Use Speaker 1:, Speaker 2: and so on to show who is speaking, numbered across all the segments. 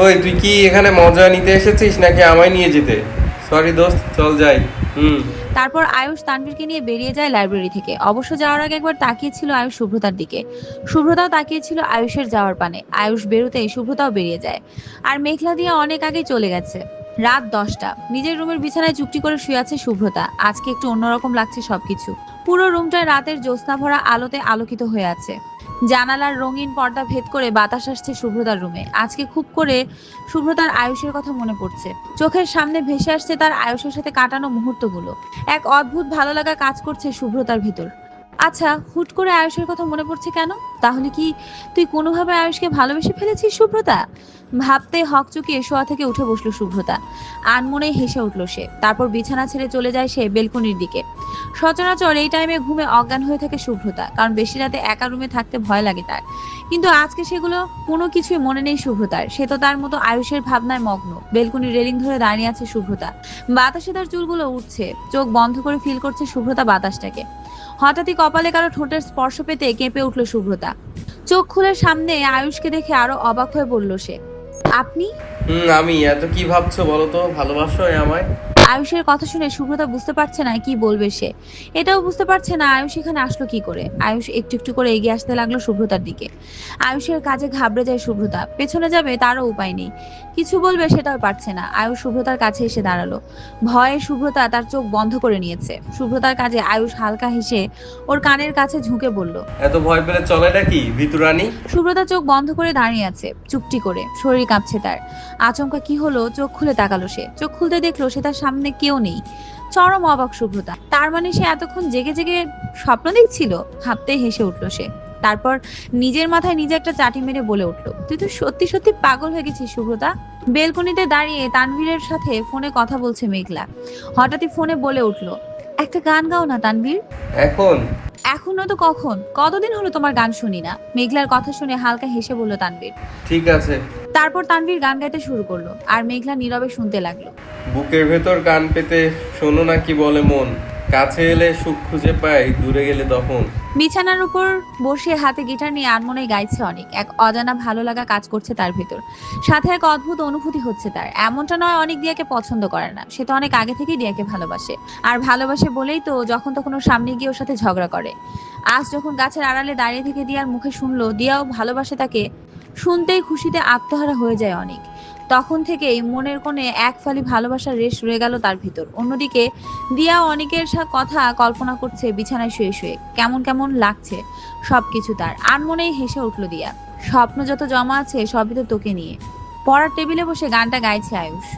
Speaker 1: ওই, তুই কি এখানে মজা নিতে এসেছিস নাকি আমায় নিয়ে যেতে? সরি দোস্ত, চল যাই। হুম।
Speaker 2: তারপর আয়ুষ তানভীরকে নিয়ে বেরিয়ে যায় লাইব্রেরি থেকে। অবশ্য যাওয়ার আগে একবার তাকিয়েছিল আয়ুষ শুভ্রতার দিকে। শুভ্রতাও তাকিয়েছিল আয়ুষের যাওয়ার পানে। আয়ুষ বেরোতেই শুভ্রতাও বেরিয়ে যায়। আর মেঘলা দিয়ে অনেক আগে চলে গেছে। রাত দশটা। নিজের রুমের বিছানায় চুপটি করে শুয়ে আছে শুভ্রতা আজকে একটু অন্যরকম লাগছে সবকিছু। পুরো রুমটায় রাতের জ্যোৎস্না ভরা আলোতে আলোকিত হয়ে আছে। জানালার রঙিন পর্দা ভেদ করে বাতাস আসছে শুভ্রতার রুমে। আজকে খুব করে শুভ্রতার আয়ুষের কথা মনে পড়ছে। চোখের সামনে ভেসে আসছে তার আয়ুষের সাথে কাটানো মুহূর্তগুলো। এক অদ্ভুত ভালো লাগা কাজ করছে শুভ্রতার ভিতর। আচ্ছা হুট করে আয়ুষের কথা মনে পড়ছে কেন? তাহলে কি তুই কোনোভাবে আয়ুষকে ভালোবেসে ফেলেছিস শুভ্রতা ভাবতে হক চুকিয়ে শোয়া থেকে উঠে বসল শুভ্রতা আনমনে হেসে উঠল সে। তারপর বিছানা ছেড়ে চলে যায় সে বেলকনির দিকে। সচরাচর এই টাইমে ঘুমে অজ্ঞান হয়ে থাকে শুভ্রতা কারণ বেশি রাতে একা রুমে থাকতে ভয় লাগে তার। কিন্তু আজকে সেগুলো কোনো কিছুই মনে নেই শুভ্রতার সে তো তার মতো আয়ুষের ভাবনায় মগ্ন। বেলকনির রেলিং ধরে দাঁড়িয়ে আছে শুভ্রতা বাতাসে তার চুলগুলো উঠছে চোখ বন্ধ করে ফিল করছে শুভ্রতা বাতাসটাকে। হঠাৎই কপালে কারও ঠোঁটের স্পর্শ পেতে কেঁপে উঠল শুভ্রতা চোখ খুলে সামনে আয়ুষকে দেখে আরও অবাক হয়ে বলল সে, আপনি?
Speaker 1: আমি, এত কি ভাবছ বলো তো? ভালোবাসো আমায়?
Speaker 2: আয়ুষের কথা শুনে শুভ্রতা বুঝতে পারছে না কি বলবে সে। এটাও বুঝতে পারছে না আয়ুষ এখানে আসলো কি করে। আয়ুষ একটু একটু করে এগিয়ে আসতে লাগল শুভ্রতার দিকে। আয়ুষের কাজে ঘাবড়ে যায় শুভ্রতা পেছনে যাবে তারও উপায় নেই। কিছু বলবে সেটাও পারছে না। আয়ুষ শুভ্রতার কাছে এসে দাঁড়াল। ভয়ে শুভ্রতা তার চোখ বন্ধ করে নিয়েছে। শুভ্রতার কাজে আয়ুষ হালকা হেসে ওর কানের কাছে ঝুঁকে বলল
Speaker 1: এত ভয় পেলে চলে নাকি ভিতুরানি?
Speaker 2: সুব্রতা চোখ বন্ধ করে দাঁড়িয়ে আছে চুপটি করে। শরীর কাঁপছে তার। আচমকা কি হলো চোখ খুলে তাকালো সে। চোখ খুলতে দেখল সে তার সামনে কেউ নেই। চরম অবাক শুভ্রতা তার মানে সে এতক্ষণ জেগে জেগে স্বপ্ন দেখছিল? হাঁপতে হেসে উঠল সে। তারপর নিজের মাথায় নিজে একটা চাটি মেরে বলে উঠল, তুই তো সত্যি সত্যি পাগল হয়ে গেছিস শুভ্রতা বেলকনিতে দাঁড়িয়ে তানভীরের সাথে ফোনে কথা বলছে মেঘলা। হঠাৎই ফোনে বলে উঠল, একটা গান গাও না তানভীর।
Speaker 1: এখন?
Speaker 2: এখনও তো কখন? কতদিন হলো তোমার গান শুনি না? মেঘলার কথা শুনে হালকা হেসে বলল তানভীর।
Speaker 1: ঠিক আছে।
Speaker 2: তারপর তানভীর গান গাইতে শুরু করল আর মেঘলা নীরবে শুনতে লাগল।
Speaker 1: বুকের ভেতর গান পেতে শোনো না কি বলে মন। কাছে এলে সুখ খুঁজে পাই, দূরে গেলে তখন।
Speaker 2: বিছানার উপর বসে হাতে গিটার নিয়ে আনমনে গাইছে অনেক। এক অজানা ভালো লাগা কাজ করছে তার ভেতর। সাথে এক অদ্ভুত অনুভূতি হচ্ছে তার। এমনটা নয় অনেক দিয়াকে পছন্দ করে না। সে তো অনেক আগে থেকেই দিয়াকে ভালোবাসে। আর ভালোবাসে বলেই তো যখন তখন ওর সামনে গিয়ে ওর সাথে ঝগড়া করে। আজ যখন গাছের আড়ালে দাঁড়িয়ে থেকে দিয়ার মুখে শুনলো, দিয়াও ভালোবাসে তাকে। শুনতেই খুশিতে আত্মহারা হয়ে যায় অনেক। তখন থেকেই মনের কোণে এক ফালি ভালোবাসার রেশ রয়ে গেল তার ভিতর। অন্যদিকে দিয়া অনেকের কথা কল্পনা করছে, বিছানায় শুয়ে শুয়ে। কেমন কেমন লাগছে সবকিছু তার। আনমনেই হেসে উঠল দিয়া, স্বপ্ন যত জমা আছে সবই তো তোকে নিয়ে। পড়ার টেবিলে বসে গানটা গাইছে আয়ুষ।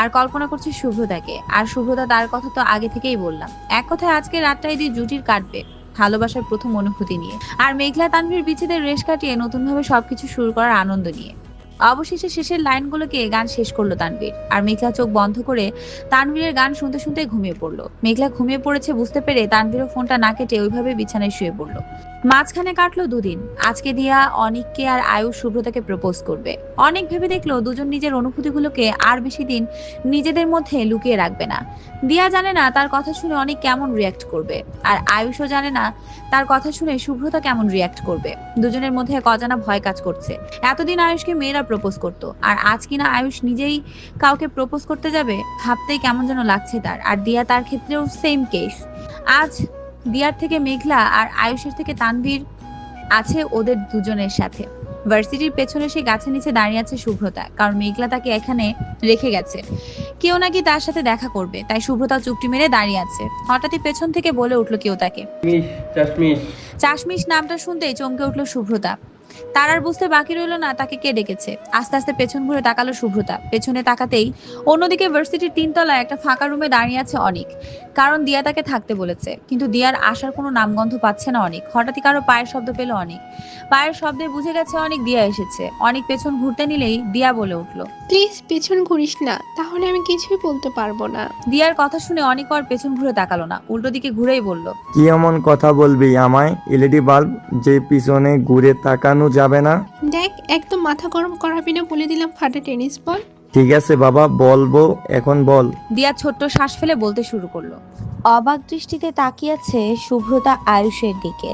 Speaker 2: আর কল্পনা করছে শুভ্রতাকে আর শুভ্রতা তার কথা তো আগে থেকেই বললাম। এক কথায় আজকে রাতটা এদি জুটির কাটবে ভালোবাসার প্রথম অনুভূতি নিয়ে। আর মেঘলা তানভীর বিচ্ছেদের রেশ কাটিয়ে নতুনভাবে সবকিছু শুরু করার আনন্দ নিয়ে। অবশেষে শেষের লাইনগুলোকে গান শেষ করল তানভীর। আর মেঘলা চোখ বন্ধ করে তানভীরের গান শুনতে শুনতে ঘুমিয়ে পড়ল। মেঘলা ঘুমিয়ে পড়েছে বুঝতে পেরে তানভীরও ফোনটা না কেটে ওইভাবে বিছানায় শুয়ে পড়ল। মাঝখানে কাটলো দুদিন। আজকে দিয়া অনিককে আর আয়ুষ শুভ্রতাকে প্রপোজ করবে। অনেক ভেবে দেখল দুজন নিজের অনুভূতিগুলোকে আর বেশি দিন নিজেদের মধ্যে লুকিয়ে রাখবে না। দিয়া জানে না তার কথা শুনে অনেক কেমন রিয়াক্ট করবে। আর আয়ুষও জানে না তার কথা শুনে শুভ্রতা কেমন রিয়াক্ট করবে। দুজনের মধ্যে এক অজানা ভয় কাজ করছে। এতদিন আয়ুষকে মেয়েরা প্রপোজ করতো। আর আজ কিনা আয়ুষ নিজেই কাউকে প্রপোজ করতে যাবে ভাবতেই কেমন যেন লাগছে তার। আর দিয়া তার ক্ষেত্রেও সেম কেস আজ দিয়ার থেকে মেঘলা আর আয়ুষের থেকে তানভীর আছে ওদের দুজনের সাথে। ভার্সিটির পেছনে সে গাছের নিচে দাঁড়িয়ে আছে শুভ্রতা কারণ মেঘলা তাকে এখানে রেখে গেছে। কেউ নাকি তার সাথে দেখা করবে তাই শুভ্রতা চুপটি মেরে দাঁড়িয়ে আছে। হঠাৎই পেছন থেকে বলে উঠল কেউ তাকে। চাশমিশ নামটা শুনতেই চমকে উঠল শুভ্রতা। তার আর বুঝতে বাকি রইল না তাকে কে ডেকেছে? আস্তে আস্তে পেছন ঘুরে তাকালো শুভ্রতা পেছনে তাকাতেই অন্যদিকে ভার্সিটির তিনতলায় একটা ফাঁকা রুমে দাঁড়িয়ে আছে অনেক। কারণ দিয়া তাকে থাকতে বলেছে কিন্তু দিয়ার আসার কোনো নামগন্ধ পাচ্ছে না অনেক। হঠাৎই কারও পায়ের শব্দ পেল অনেক। পায়ের শব্দে বুঝে গেছে অনেক দিয়া এসেছে। অনেক পেছন ঘুরতে নিলেই দিয়া বলে উঠল
Speaker 3: প্লিজ পেছন ঘুরিস না তাহলে আমি কিছুই বলতে পারব না।
Speaker 2: দিয়ার কথা শুনে অনেক আর পেছন ঘুরে তাকালো না উল্টো দিকে ঘুরেই বলল
Speaker 4: কি এমন কথা বলবি আমায়? এলইডি বাল্ব যে পিছনে ঘুরে তাকানো যাবে না।
Speaker 3: দেখ একদম মাথা গরম করাবি না বলে দিলাম ফাটা টেনিস বল।
Speaker 4: ঠিক আছে বাবা বলব এখন বল।
Speaker 2: দিয়া ছোট্ট শ্বাস ফেলে বলতে শুরু করল।
Speaker 5: অবাক দৃষ্টিতে তাকিয়েছে শুভ্রতা আয়ুষের দিকে।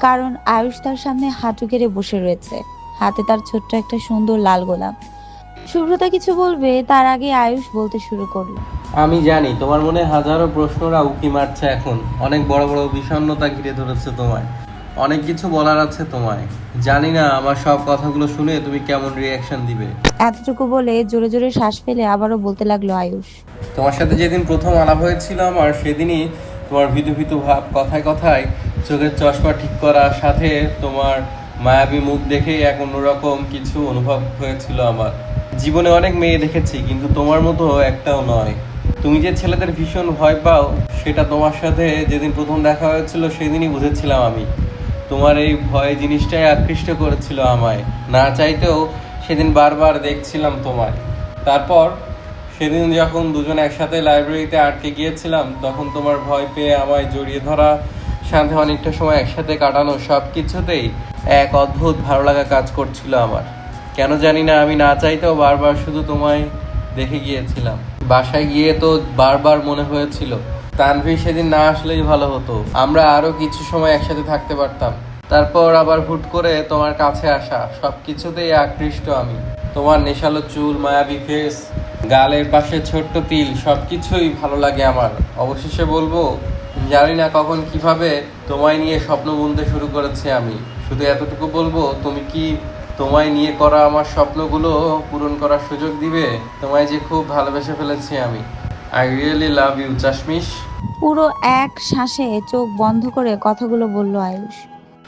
Speaker 5: কারণ আয়ুষ তার সামনে হাঁটু গেড়ে বসে রয়েছে। হাতে তার ছোট্ট একটা সুন্দর লাল গোলাপ।
Speaker 2: শুভ্রতা কিছু বলবে তার আগে আয়ুষ বলতে শুরু করল।
Speaker 1: আমি জানি তোমার মনে হাজারো প্রশ্নরা উকি মারছে এখন। অনেক বড় বড় বিষণ্ণতা ঘিরে ধরেছে তোমায়। অনেক কিছু বলার আছে তোমায়। জানি না আমার সব কথাগুলো শুনে তুমি কেমন রিয়াকশন দিবে।
Speaker 2: এতটুকু বলে জোরে জোরে শ্বাস ফেলে আবারও বলতে লাগল আয়ুষ।
Speaker 1: তোমার সাথে যেদিন প্রথম আলাপ হয়েছিল আমার সেদিনই তোমার ভিতু ভিতু ভাব কথায় কথায় চোখের চশমা ঠিক করার সাথে তোমার মায়াবী মুখ দেখেই এক অন্যরকম কিছু অনুভব হয়েছিল আমার। জীবনে অনেক মেয়ে দেখেছি কিন্তু তোমার মতো একটাও নয়। তুমি যে ছেলেদের ভীষণ ভয় পাও সেটা তোমার সাথে যেদিন প্রথম দেখা হয়েছিল সেদিনই বুঝেছিলাম আমি। তোমার এই ভয় জিনিসটাই আকৃষ্ট করেছিল আমায়। না চাইতেও সেদিন বারবার দেখছিলাম তোমায়। তারপর সেদিন যখন দুজন একসাথে লাইব্রেরিতে আটকে গিয়েছিলাম, তখন তোমার ভয় পেয়ে আমায় জড়িয়ে ধরা, সাথে অনেকটা সময় একসাথে কাটানো সব কিছুতেই এক অদ্ভুত ভালো লাগা কাজ করছিল আমার। কেন জানি না, আমি না চাইতেও বারবার শুধু তোমায় দেখে গিয়েছিলাম। বাসায় গিয়ে তো বারবার মনে হয়েছিল তানভি সেদিন না আসলেই ভালো হতো। আমরা আরও কিছু সময় একসাথে থাকতে পারতাম। তারপর আবার হুট করে তোমার কাছে আসা সব কিছুতেই আকৃষ্ট আমি। তোমার নেশালো চুল, মায়াবী ফেস গালের পাশে ছোট্ট তিল, সবকিছুই ভালো লাগে আমার। অবশেষে বলব, জানি না কখন কীভাবে তোমায় নিয়ে স্বপ্ন বুনতে শুরু করেছি আমি। শুধু এতটুকু বলব, তুমি কি তোমায় নিয়ে করা আমার স্বপ্নগুলো পূরণ করার সুযোগ দিবে? তোমায় যে খুব ভালোবেসে ফেলেছি আমি। আই রিয়েলি লাভ ইউ চাশমিশ
Speaker 2: পুরো এক শ্বাসে চোখ বন্ধ করে কথাগুলো বলল আয়ুষ।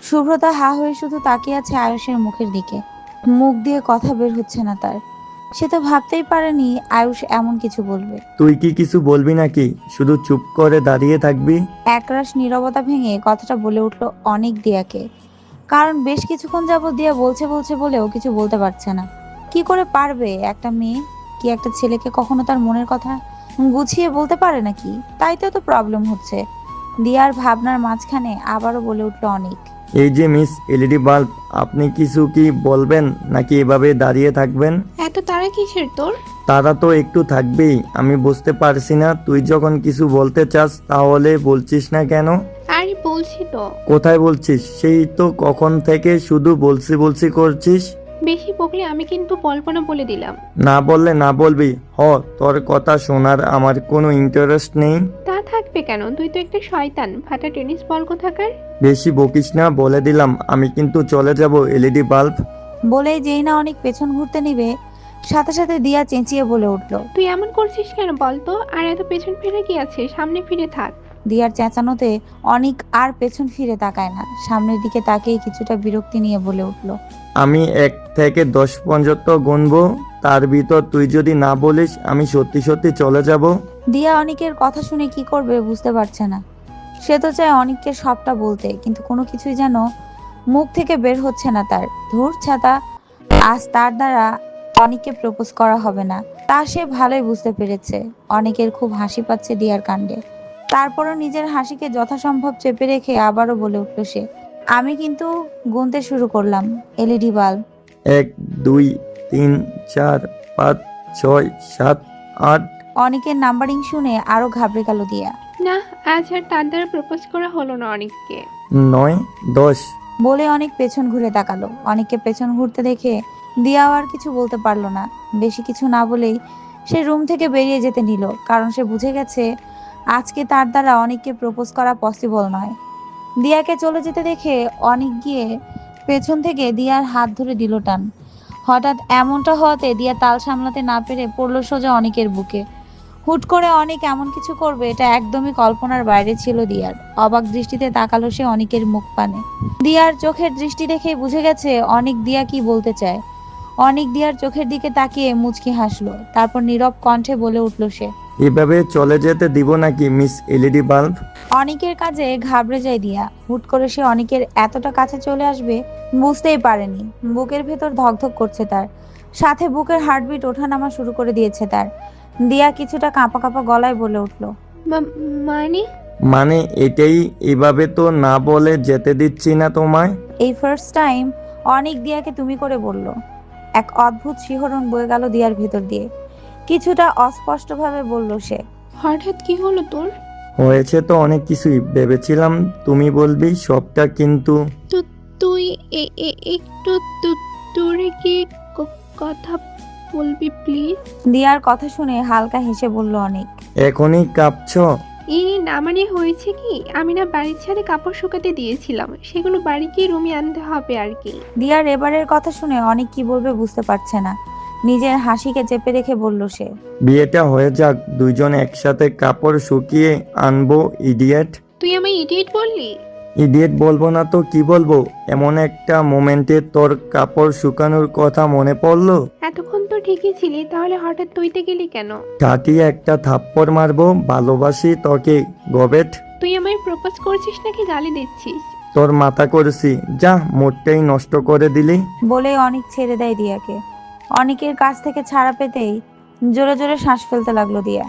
Speaker 2: শুভ্রতা হা হয়ে শুধু তাকিয়ে আছে আয়ুষের মুখের দিকে। মুখ দিয়ে কথা বের হচ্ছে না তার। সে তো ভাবতেই পারেনি আয়ুষ এমন কিছু বলবে।
Speaker 4: তুই কি কিছু বলবি নাকি? শুধু চুপ করে দাঁড়িয়ে থাকবি?
Speaker 2: একরাশ নীরবতা ভেঙে কথাটা বলে উঠল অনেক দিয়াকে। কারণ বেশ কিছুক্ষণ যাবত দিয়া বলছে বলছে বলেও কিছু বলতে পারছে না। কি করে পারবে একটা মেয়ে? কি একটা ছেলেকে কখনো তার মনের কথা গুছিয়ে বলতে পারে নাকি? তাই তো তো প্রবলেম হচ্ছে। দিয়ার ভাবনার মাঝখানে আবারও বলে উঠল অনেক।
Speaker 4: এই যে মিস এলইডি বাল্ব আপনি কিছু কি বলবেন নাকি এভাবে দাঁড়িয়ে থাকবেন?
Speaker 3: এত তারা কিসের তোর?
Speaker 4: তারা তো একটু থাকবেই আমি বুঝতে পারছি না তুই যখন কিছু বলতে চাস তাহলে বলছিস না কেন?
Speaker 3: আরে বলছি তো।
Speaker 4: কোথায় বলছিস? সেই তো কখন থেকে শুধু বলছি বলছি করছিস।
Speaker 3: বেশি বকলে আমি কিন্তু বলব না বলে দিলাম।
Speaker 4: না বললে না বলবি। হ তোর কথা শোনার আমার কোনো ইন্টারেস্ট নেই।
Speaker 3: তা থাকবে কেন? তুই তো একটা শয়তান। ফাটা টেনিস বল কোথাকার?
Speaker 4: বেশি বকিস না বলে দিলাম। আমি কিন্তু চলে যাব এলইডি বাল্ব
Speaker 2: বলেই যেই না অনেক পেছন ঘুরতে নিবে। সাথে সাথে দিয়া চেঁচিয়ে বলে উঠল।
Speaker 3: তুই এমন করছিস কেন বলতো? আর এত পেছন ফিরে কি আছে? সামনে ফিরে থাক।
Speaker 2: দিয়ার চেঁচানোতে অনেক আর পেছন ফিরে তাকায় না। সামনের দিকে তাকিয়ে কিছুটা বিরক্তি নিয়ে বলে উঠল
Speaker 4: আমি এক থেকে দশ পর্যন্ত গুনবো তার ভিতর তুই যদি না বলিস আমি সত্যি সত্যি চলে যাব।
Speaker 2: দিয়া অনিকের কথা শুনে কি করবে বুঝতে পারছে না। সে তো চায় অনিককে সবটা বলতে কিন্তু কোনো কিছুই যেন মুখ থেকে বের হচ্ছে না তার। ধূর ছাতা আজ তার দ্বারা অনিককে প্রপোজ করা হবে না। তা সে ভালোই বুঝতে পেরেছে। অনেকের খুব হাসি পাচ্ছে দিয়ার কাণ্ডে। তারপরও নিজের হাসিকে যথাসম্ভব চেপে রেখে আবারও বলে উঠল সে আমি কিন্তু গুনতে শুরু করলাম এলইডি বাল্ব।
Speaker 4: এক দুই তিন চার পাঁচ ছয় সাত আট।
Speaker 2: অনিকের নাম্বারিং শুনে আরও ঘাবড়ে গেল দিয়া।
Speaker 3: না আজ আর তার দ্বারা প্রপোজ করা হলো না অনেককে।
Speaker 4: নয় দশ।
Speaker 2: বলে অনেক পেছন ঘুরে তাকালো। অনেককে পেছন ঘুরতে দেখে দিয়াও আর কিছু বলতে পারল না। বেশি কিছু না বলেই সে রুম থেকে বেরিয়ে যেতে নিল কারণ সে বুঝে গেছে আজকে তার দ্বারা অনেককে প্রপোজ করা পসিবল নয়। দিয়াকে চলে যেতে দেখে অনেক গিয়ে পেছন থেকে দিয়ার হাত ধরে দিল টান। হঠাৎ এমনটা হওয়াতে দিয়া তাল সামলাতে না পেরে পড়ল সোজা অনেকের বুকে। হুট করে অনেক এমন কিছু করবে, এটা একদমই কল্পনার বাইরে ছিল দিয়ার। অবাক দৃষ্টিতে তাকালো সে অনেকের মুখ পানে। দিয়ার চোখের দৃষ্টি দেখে বুঝে গেছে অনেক দিয়া কি বলতে চায়। অনেক দিয়ার চোখের দিকে তাকিয়ে মুচকি হাসলো, তারপর নীরব কণ্ঠে বলে উঠল সে
Speaker 4: এভাবে চলে যেতে দিব নাকি মিস এলইডি বাল্ব?
Speaker 2: অনেকের কাজে ঘাবড়ে যায় দিয়া। হুট করে সে অনেকের এতটা কাছে চলে আসবে বুঝতেই পারেনি। বুকের ভেতর ধকধক করছে তার। সাথে বুকের হার্টবিট ওঠানামা শুরু করে দিয়েছে তার। দিয়া কিছুটা কাঁপা কাঁপা গলায় বলে উঠল
Speaker 3: মানে?
Speaker 4: মানে এটাই এভাবে তো না বলে যেতে দিচ্ছি না তোমায়?
Speaker 2: এই ফার্স্ট টাইম অনেক দিয়াকে তুমি করে বলল। এক অদ্ভুত শিহরণ বয়ে গেল দিয়ার ভেতর দিয়ে। কিছুটা অস্পষ্টভাবে বলল সে।
Speaker 3: হঠাৎ কি হলো তোর?
Speaker 4: হয়েছে তো অনেক কিছুই। ভেবেছিলাম তুমি বলবি সবটা কিন্তু
Speaker 3: তো তুই এ- এ- একটু দূ- দূরে গিয়ে ক- কথা বলবি প্লিজ?
Speaker 2: দিয়ার কথা শুনে হালকা হেসে বলল অনেক।
Speaker 4: এখনই কাঁপছ?
Speaker 3: এই না মানে হয়েছে কি? আমি না বাড়ির ছাড়ে কাপড় শুকাতে দিয়েছিলাম। সেগুলো বাড়ি গিয়ে রুমে আনতে হবে আর কি।
Speaker 2: দিয়ার এবারের কথা শুনে অনেক কি বলবে বুঝতে পারছে না। নিজের হাসিকে চেপে রেখে বলল সে।
Speaker 4: বিয়েটা হয়ে যাক দুজন একসাথে কাপড় শুকিয়ে আনব ইডিয়েট।
Speaker 3: তুই আমায় ইডিয়েট বললি?
Speaker 4: ইডিয়েট বলব না তো কি বলব? এমন একটা মোমেন্টে তোর কাপড় শুকানোর কথা মনে পড়ল?
Speaker 3: এতক্ষণ তো ঠিকই ছিলি তাহলে হঠাৎ তুইতে গেলি কেন?
Speaker 4: কাটিয়ে একটা থাপ্পড় মারবো ভালোবাসি তোকে গবেট।
Speaker 3: তুই আমায় প্রপোজ করছিস নাকি গালি দিচ্ছিস?
Speaker 4: তোর মাথা করেছি যা মোটটাই নষ্ট করে দিলি।
Speaker 2: বলে অনেক ছেড়ে দেয় দিয়াকে। অনেকের কাছ থেকে ছাড়া পেতেই জোরে জোরে শ্বাস ফেলতে লাগল দিয়া।